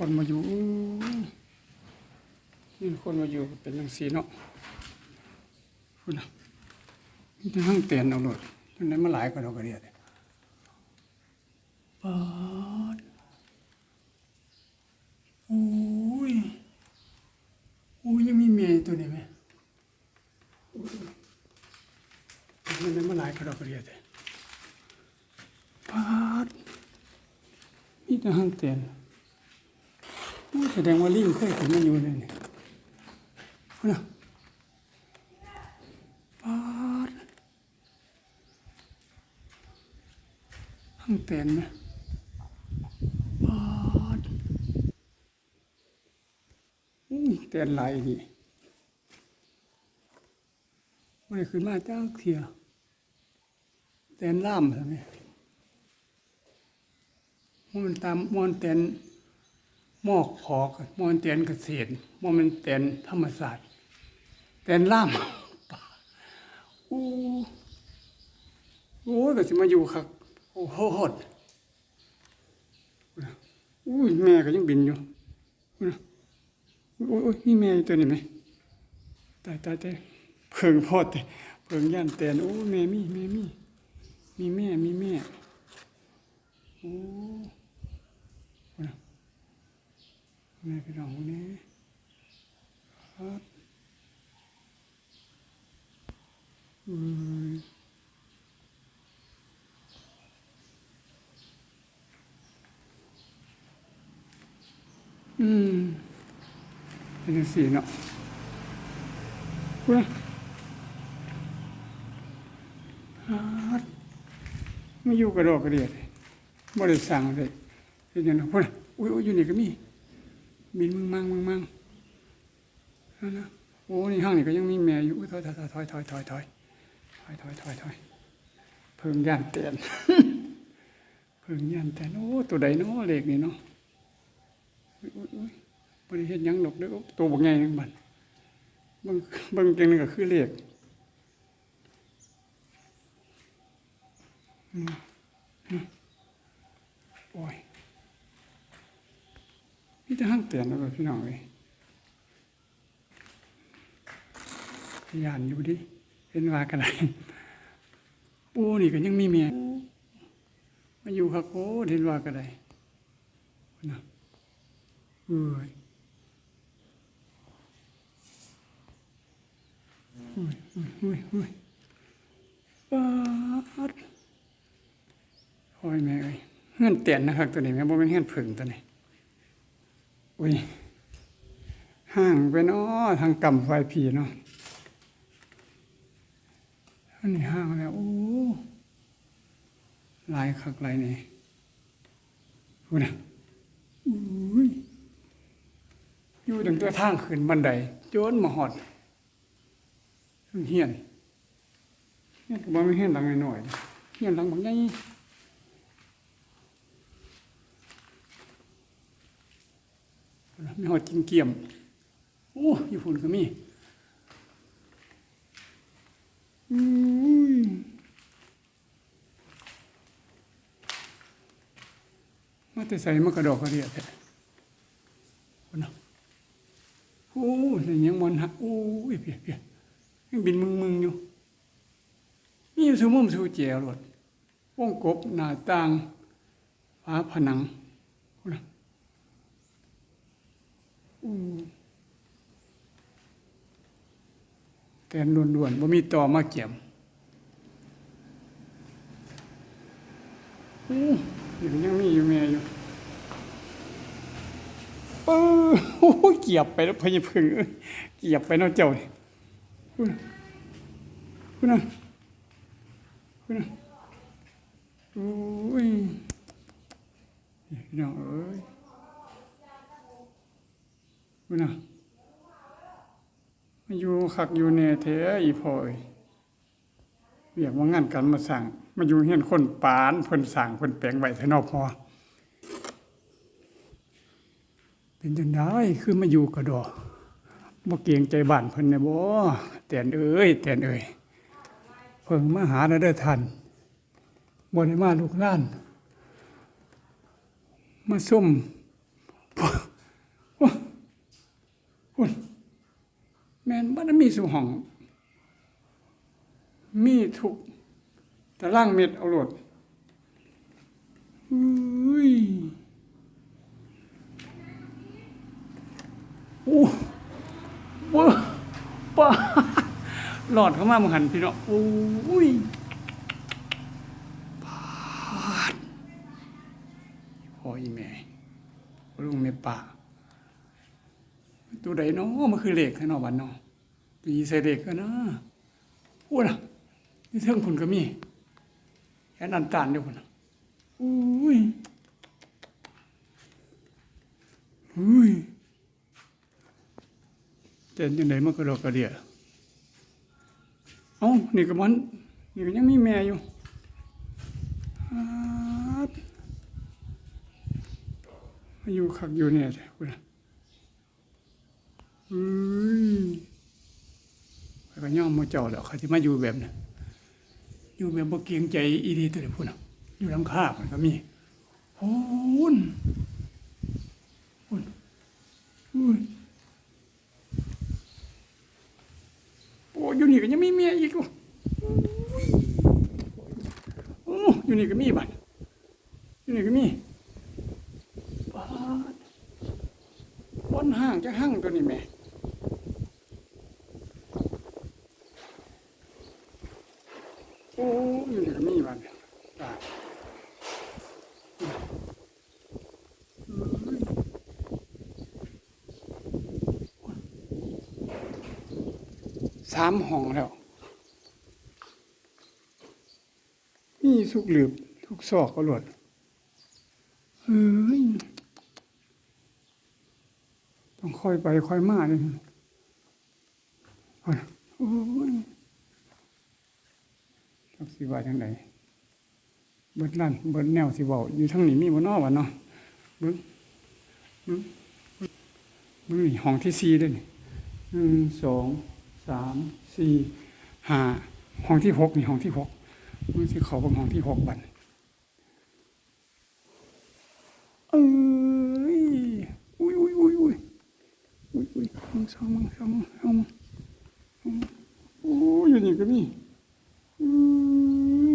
คนมาอยู่อู้นี่คนมาอยู่เป็นจังสีเนาะคุณนะนี่เป็นห้างเตียนเอาโลดจังไดมาหลายกว่าเราก็เรียกปาดโอ้ยโอ้ยยังมีเมียตัวนี้ไหมมันได้มาหลายกว่าเราก็เรียกปาดนี่แต่ห้างเตียนโอ้ แสดงว่าลิงเคยขึ้นมาอยู่เลยเนี่นน่ะปาดห้างเต็นนะปาดอุ้ยเต็นไหลดิไม่ได้ขึ้นมาจ้าเทียเต็นล่ามใช่ไหมมันตามมอนเต็น มอกขอกมอนเตียนเกษตรมอมันเตียนธรรมศาสตร์เตียนล่ามอู้โอ้ยก็สิมาอยู่คักโอ้โหดอุ้ยแม่ก็ยังบินอยู่อุ้ยโอ้ยนี่แม่ตัวนี้ไหมตายตายตายเพิงพอดแต่เพิงย่านเตียนโอ้แม่มีแม่มีมีแม่มีแม่โอ้ แม่พี่น้องนี่ครับอืมอืมเป็นสีเนาะเว้ยฮัดมาอยู่กระดอกกระเดียดบ่ได้สั่งเลยเห็นยังเนาะพุ่นน่ะอุ้ยอุ้ยอยู่นี่ก็มี บินมึงมั่งมึงมั่งนั่นนะโอ้นี่ห้างนี่ก็ยังมีแม่อยู่อุ๊ยถอยถอยถอยถอยถอยถอยถอยถอยถอยถอยเพิ่งย่านเตียนเพิ่งย่านเตียนโอ้ตัวใดเนาะเล็กนี่เนาะอุ้ยอุ้ยบริเฮ็ดหยังดอกเด้อโอ้ตัวบักใหญ่นึงบัดเบิ่งบิ่งจังนึงก็คือเลขอืมอืมโอ้ย นี่จะห้างเตียนแล้วพี่น้องเลยยานอยู่ดิเห็นว่ากันไรปูนี่ก็ยังมีเมียมาอยู่ครับโอ้เห็นว่ากันไรนะเอ้ยอุ้ยอุ้ยอุ้ยอุ้ยป๊าดโอ้ยแม่เอ้ยเงื่อนเตียนนะครับตัวนี้แม่บ่เป็นเงื่อนผึ่งตัวนี้ อุ้ยห่างไปเนาะทางกำไฟผีเนาะอันนี้ห่างแล้วโอ้ลายคักลายนี่พูดนะอุ้ยอยู่ตั้งแต่ทางขึ้นบันไดจนมาหอดเฮียนเฮียนก็บ่มีเฮียนหลังหน้อยเฮียนหลังบางให ญ่มีหอดจิงเกี่ยมโอ้อยู่ฝุ่นก็มีอุ้ยมาแต่ใส่มากระดอกกระเดียดแท้คนน่ะโอ้ยยังมันหักโอ้ยเพียเพียยังบินมึงมึงอยู่มีอยู่สมุมสูเจียวรถวงกบหน้าต่างฝาผนังคนน่ะ แต่ล้วนๆบ่มีต่อมาเกี่ยมอู้อยู่ยังมีอยู่แม่อยู่เออโอ้เกียบไปแล้วพยพึ่งเกียบไปเนาะเจ้าคุณน่ะคุณน่ะคุณน่ะโอ้ยพี่น้องเอ้ย กูนะมาอยู่คักอยู่แน่แท้อีพ่อเอ้ยเรียกว่างานกันมาสั่งมาอยู่เฮียนคนปานเพิ่นสั่งเพิ่นแปลงไว้ทนอพอเป็นจังไดคือมาอยู่กระดอบ่เกรงใจบ้านเพิ่นแน่บ่แตนเอ้ยแตนเอ้ยเพิ่งมาหาแล้วเด้ท่านบ่ได้มาลูกล้าน มาซุ่ม หุ่นแม่นบ่ได้มีสุห้อง มีทุกแตารางเม็ดเอาโลดอุ้ยโอ้ว้าป้าหลอดเข้ามามึงหันพี่เนาะโอ้ยพาดพ่ออีแม่ลุงแม่ป่า ตัวใดเนาะมันคือเหล็กแค่นอวันเนาะตีใส่เหล็กกันนะพูดอะนี่เทิงคุณก็มีแค่นันตานเดียวคุณน่ะอุ้ยอุ้ยเต้นยังไงมันก็ดอกกระเดียเอ้านี่ก็มันนี่ก็ยังมีแม่อยู่อยู่ขักอยู่เนี่ยจ้ะคุณ น่ะเฮ้ยก็ย่อมมาเจ้าแล้วเขาจะมาอยู่แบบนั้นอยู่แบบบ่เกรงใจอีดีตัวเดียวพุ่นน่ะอยู่ลำคาบมันก็มีโอ้นโอ้นอุ้ยโอ้อยู่นี่ก็ยังมีเมียอีกว่ะโอ้อยู่นี่ก็มีบัดอยู่นี่ก็มีบาดบนห้างจะห้างตัวนี้แหม่ โอ้อยู่นี่ก็มีบัดบาสามห้องแล้ว นี่สุกหลืบทุกซอกก็หลดเฮ้ยต้องค่อยไปค่อยมาเลยโอ้ย สิว่าจังไดเบิดลั่นเบิดแนวสิว้าอยู่ทางนี้มีบ่นอกวะเนาะเบิ่งเบิ่งเบิ่งนี่ห้องที่สี่ด้อนี่หนึ่งสองสามสี่ห้าห้องที่หกนี่ห้องที่หกมันสิเขาเป็นห้องที่หกบันเอ้ยอุ้ยอุ้ยอุ้ยอุ้ยอุ้ยอุ้ยมึงสองมึงสองมึงสองมึงสองมึงโอ้ยอยู่นี่ก็มีอุ้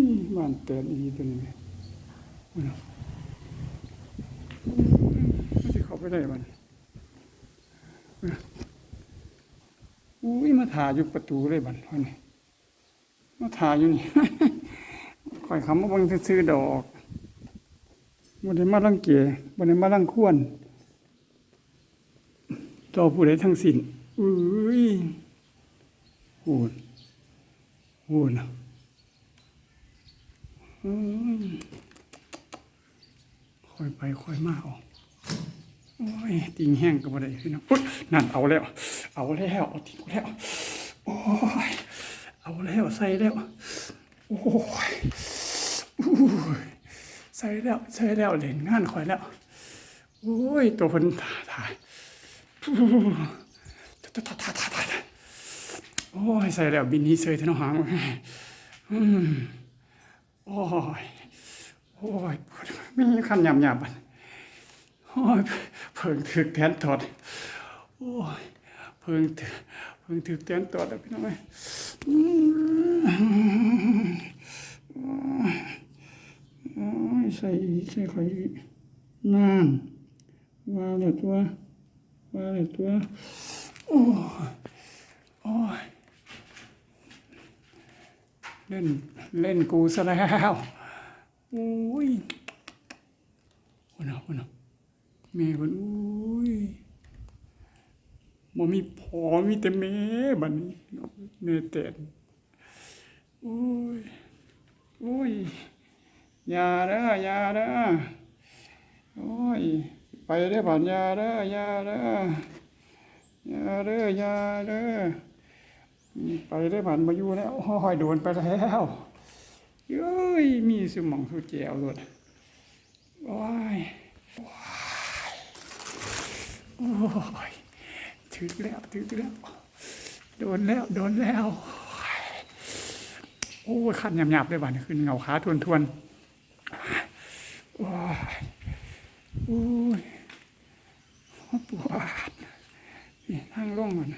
ยบ้านแตนอี ตัวนี้ม่อุ้ยนะมันสิเขาไปได้บันอุ้ยมาถ่ายอยู่ประตูเลยบันวันนี้มาถ่ายอยู่นี่คอยคำว่าบังซื้อดอกบ่ได้มารังเกียจบ่ได้มารังควรต่อผู้ใดทั้งสิ้นอุ้ยโหดโหดนะอืม ค่อยมาออกโอ้ยติงแห้งก็บ่ได้พี่น้องอุ๊ยนั่นเอาแล้ว เอาแล้วเอาทิ้งแล้วโอ้ยเอาแล้วใส่แล้วโอ้ยอู้ยใส่แล้วใส่แล้วเล่นงานคอยแล้วโอ้ยตัวเพิ่นถ่ายถ่ายถ่ายถ่ายถ่ายถ่ายถ่าโอ้ยใส่แล้วบินนี้เสยท่น้องหางอืมโอ้ยโอ้ยปวดมีคันหยาบหยาบๆบัด โอ้ยเพิ่งถึกแทนถอดโอ้ยเพิ่งถึกเพิ่งถึกแทนถอดแล้วพี่น้องเอ้ยโอ้ยใส่ใส่ข่อยนั่นวาเลยตัววาเลยตัวโอ้ยโอ้ยเล่นเล่นกูซะแล้วโอ้ยคนเอาคนเอา แม่คนอุ้ยบ่มีพอมีแต่แม่บัดนี้แม่แต่นโอ้ยโอ้ยอยาเด้ออยาเด้อโอ้ยไปได้อผ่านยาเด้อยาเด้อยาเด้อยาเด้อไปได้อผ่านมาอยู่แล้วโอ้ยโดนไปแล้วเย้ยมีสมองสุดแจวเลยโอ้ยโอ้ ยถึกแล้วถึกแล้วโดนแล้วโดนแล้ว โอ้ยขันหยาบๆเลยบ้านขึ้นเงาขาทวนทวนๆโอ้ยโอ้ยปวดนี่ทางลงมัน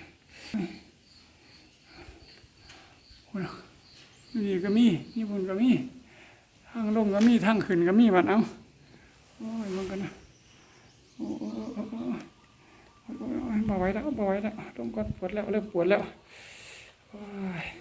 พุ่นน่ะนี่ก็มีนี่พุ่นก็มีทางลงก็มีทางขึ้นก็มีบัดเอาโอ้ยมันกันนะโอ้โอ้โอ้โอ้โอ้โอ้โอ้ บ่ไหวแล้วบ่ไหวแล้วต้องกดปวดแล้วเริ่มปวดแล้ว